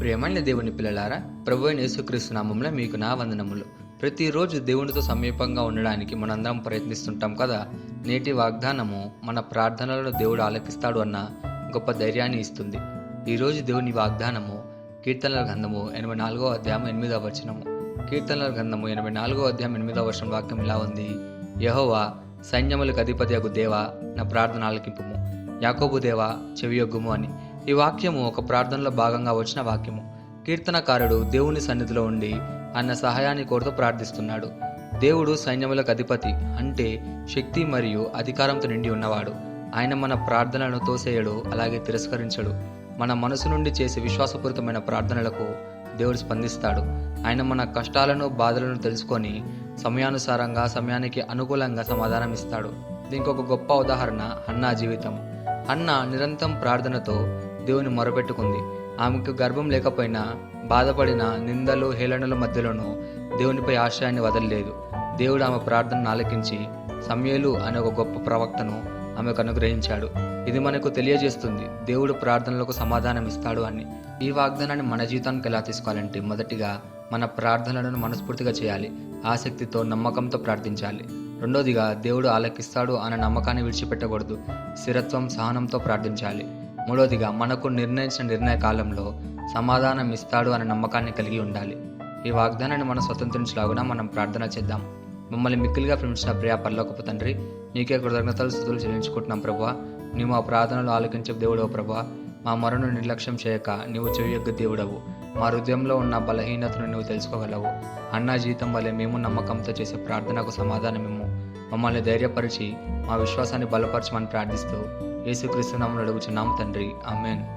ప్రియమైన దేవుని పిల్లలారా ప్రభు అయిన యేసుక్రీస్తు నామంలో మీకు నా వందనములు. ప్రతిరోజు దేవునితో సమీపంగా ఉండడానికి మనందరం ప్రయత్నిస్తుంటాం కదా? నేటి వాగ్దానము మన ప్రార్థనలను దేవుడు ఆలకిస్తాడు అన్న గొప్ప ధైర్యాన్ని ఇస్తుంది. ఈరోజు దేవుని వాగ్దానము కీర్తనల గ్రంథము ఎనభై నాలుగో అధ్యాయం ఎనిమిదవ వచనము. కీర్తనల గ్రంథము ఎనభై నాలుగో అధ్యాయం ఎనిమిదవ వచనం వాక్యం ఇలా ఉంది. యహోవా సైన్యములకు అధిపతి దేవా నా ప్రార్థన ఆలకింపుము. యాకోబు దేవా చెవియొగ్గుము అని. ఈ వాక్యము ఒక ప్రార్థనలో భాగంగా వచ్చిన వాక్యము. కీర్తనకారుడు దేవుని సన్నిధిలో ఉండి ఆయన సహాయాన్ని కోరుతూ ప్రార్థిస్తున్నాడు. దేవుడు సైన్యములకు అధిపతి అంటే శక్తి మరియు అధికారంతో నిండి ఉన్నవాడు. ఆయన మన ప్రార్థనలను తోసేయడు అలాగే తిరస్కరించడు. మన మనసు నుండి చేసే విశ్వాసపూరితమైన ప్రార్థనలకు దేవుడు స్పందిస్తాడు. ఆయన మన కష్టాలను బాధలను తెలుసుకొని సమయానుసారంగా సమయానికి అనుకూలంగా సమాధానం ఇస్తాడు. దీనికి ఒక గొప్ప ఉదాహరణ అన్నా జీవితం. అన్న నిరంతరం ప్రార్థనతో దేవుని మొరపెట్టుకుంది. ఆమెకు గర్భం లేకపోయినా బాధపడిన నిందలు హేళనల మధ్యలోనూ దేవునిపై ఆశ్రయాన్ని వదలలేదు. దేవుడు ఆమె ప్రార్థనను ఆలకించి సమయలు అనే ఒక గొప్ప ప్రవక్తను ఆమెకు అనుగ్రహించాడు. ఇది మనకు తెలియజేస్తుంది దేవుడు ప్రార్థనలకు సమాధానం ఇస్తాడు అని. ఈ వాగ్దానాన్ని మన జీవితానికి ఎలా తీసుకోవాలంటే మొదటిగా మన ప్రార్థనలను మనస్ఫూర్తిగా చేయాలి. ఆసక్తితో నమ్మకంతో ప్రార్థించాలి. రెండోదిగా దేవుడు ఆలకిస్తాడు అనే నమ్మకాన్ని విడిచిపెట్టకూడదు. స్థిరత్వం సహనంతో ప్రార్థించాలి. మూడవదిగా మనకు నిర్ణయించిన నిర్ణయ కాలంలో సమాధానం ఇస్తాడు అనే నమ్మకాన్ని కలిగి ఉండాలి. ఈ వాగ్దానాన్ని మనం స్వతంత్రించలాగున మనం ప్రార్థన చేద్దాం. మమ్మల్ని మిక్కిలిగా ప్రేమించిన ప్రియా పర్లోకపు తండ్రి నీకే కృతజ్ఞతలు స్థుతులు చెల్లించుకుంటున్నాం ప్రభా. నీవు మా ప్రార్థనలు ఆలోకించే దేవుడవు ప్రభా. మా మరణను నిర్లక్ష్యం చేయక నీవు చెవియొగ్గ దేవుడవు. మా హృదయంలో ఉన్న బలహీనతను నువ్వు తెలుసుకోగలవు. అన్నా జీవితం వల్లే మేము నమ్మకంతో చేసే ప్రార్థనకు సమాధానమేమో మమ్మల్ని ధైర్యపరిచి మా విశ్వాసాన్ని బలపరచమని ప్రార్థిస్తూ యేసుక్రీస్తు నామమున అడుగుచున్నాం తండ్రి. ఆమెన్.